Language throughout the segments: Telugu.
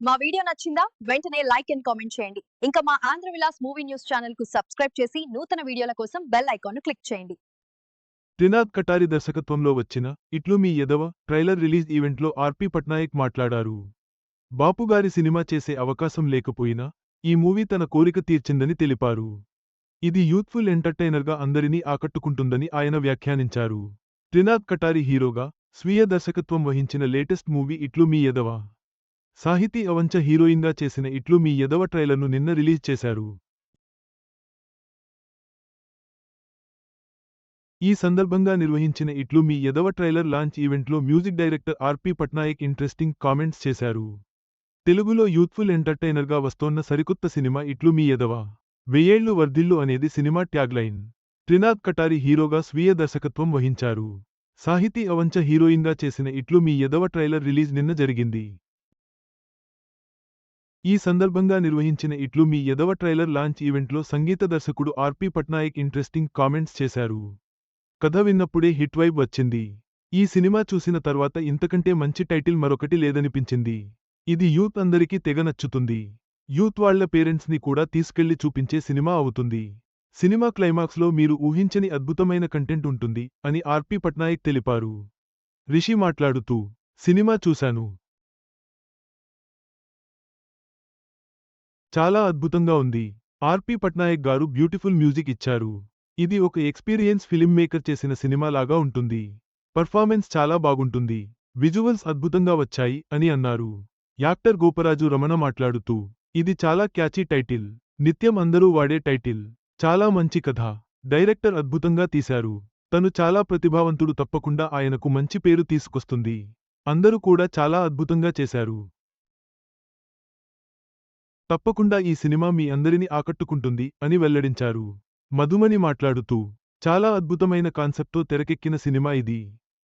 మా వీడియో నచ్చిందా? వెంటనే లైక్ అండ్ కామెంట్ చేయండి. ఇంకా మా ఆంధ్ర విలాస్ మూవీ న్యూస్ ఛానల్కు సబ్స్క్రైబ్ చేసి నూతన వీడియోల కోసం బెల్ ఐకాన్ను క్లిక్ చేయండి. త్రినాథ్ కటారి దర్శకత్వంలో వచ్చిన ఇట్లు మీ ఎదవ ట్రైలర్ రిలీజ్ ఈవెంట్లో ఆర్పి పట్నాయక్ మాట్లాడారు. బాపుగారి సినిమా చేసే అవకాశం లేకపోయినా ఈ మూవీ తన కోరిక తీర్చిందని తెలిపారు. ఇది యూత్ఫుల్ ఎంటర్టైనర్గా అందరినీ ఆకట్టుకుంటుందని ఆయన వ్యాఖ్యానించారు. త్రినాథ్ కటారి హీరోగా స్వీయ దర్శకత్వం వహించిన లేటెస్ట్ మూవీ ఇట్లు మీ ఎదవా సాహితీ అవంచ హీరోయిన్గా చేసిన ఇట్లు మీ ఎదవ ట్రైలర్ను నిన్న రిలీజ్ చేశారు. ఈ సందర్భంగా నిర్వహించిన ఇట్లు మీ ఎదవ ట్రైలర్ లాంచ్ ఈవెంట్లో music director RP Patnaik interesting comments చేశారు. తెలుగులో యూత్ఫుల్ ఎంటర్టైనర్గా వస్తోన్న సరికొత్త సినిమా ఇట్లు మీ ఎదవ వెయ్యేళ్ళు వర్ధిల్లు అనేది సినిమా ట్యాగ్లైన్ త్రినాథ్ కటారి హీరోగా స్వీయ దర్శకత్వం వహించారు. సాహితీ అవంచ హీరోయిన్గా చేసిన ఇట్లు మీ ఎదవ ట్రైలర్ రిలీజ్ నిన్న జరిగింది. ఈ సందర్భంగా నిర్వహించిన ఇట్లు మీ ఎదవ ట్రైలర్ లాంచ్ ఈవెంట్లో సంగీత దర్శకుడు ఆర్పి పట్నాయక్ ఇంట్రెస్టింగ్ కామెంట్స్ చేశారు. కథ విన్నప్పుడే హిట్ వైబ్ వచ్చింది. ఈ సినిమా చూసిన తర్వాత ఇంతకంటే మంచి టైటిల్ మరొకటి లేదనిపించింది. ఇది యూత్ అందరికీ తెగ నచ్చుతుంది. యూత్ వాళ్ళ పేరెంట్స్ని కూడా తీసుకెళ్ళి చూపించే సినిమా అవుతుంది. సినిమా క్లైమాక్స్లో మీరు ఊహించని అద్భుతమైన కంటెంట్ ఉంటుంది అని ఆర్పి పట్నాయక్ తెలిపారు. రిషి మాట్లాడుతూ సినిమా చూశాను. చాలా అద్భుతంగా ఉంది. ఆర్పి పట్నాయక్ గారు బ్యూటిఫుల్ మ్యూజిక్ ఇచ్చారు. ఇది ఒక ఎక్స్పీరియన్స్ ఫిలిం మేకర్ చేసిన సినిమా లాగా ఉంటుంది. పర్ఫార్మెన్స్ చాలా బాగుంటుంది. విజువల్స్ అద్భుతంగా వచ్చాయి అని అన్నారు. యాక్టర్ గోపరాజు రమణ మాట్లాడుతూ ఇది చాలా క్యాచీ టైటిల్. నిత్యం అందరూ వాడే టైటిల్. చాలా మంచి కథ. డైరెక్టర్ అద్భుతంగా తీశారు. తను చాలా ప్రతిభావంతుడు తప్పకుండా ఆయనకు మంచి పేరు తీసుకొస్తుంది. అందరూ కూడా చాలా అద్భుతంగా చేశారు. తప్పకుండా ఈ సినిమా మీ అందరినీ ఆకట్టుకుంటుంది అని వెల్లడించారు. మధుమని మాట్లాడుతూ చాలా అద్భుతమైన కాన్సెప్ట్తో తెరకెక్కిన సినిమా ఇది.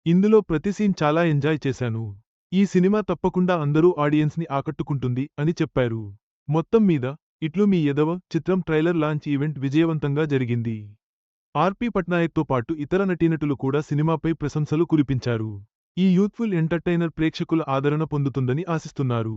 ఇందులో ప్రతి సీన్ చాలా ఎంజాయ్ చేశాను. ఈ సినిమా తప్పకుండా అందరూ ఆడియన్స్ని ఆకట్టుకుంటుంది అని చెప్పారు. మొత్తం మీద ఇట్లు మీ ఎదవ చిత్రం ట్రైలర్ లాంచ్ ఈవెంట్ విజయవంతంగా జరిగింది. ఆర్పి పట్నాయక్తో పాటు ఇతర నటీనటులు కూడా సినిమాపై ప్రశంసలు కురిపించారు. ఈ యూత్ఫుల్ ఎంటర్టైనర్ ప్రేక్షకుల ఆదరణ పొందుతుందని ఆశిస్తున్నారు.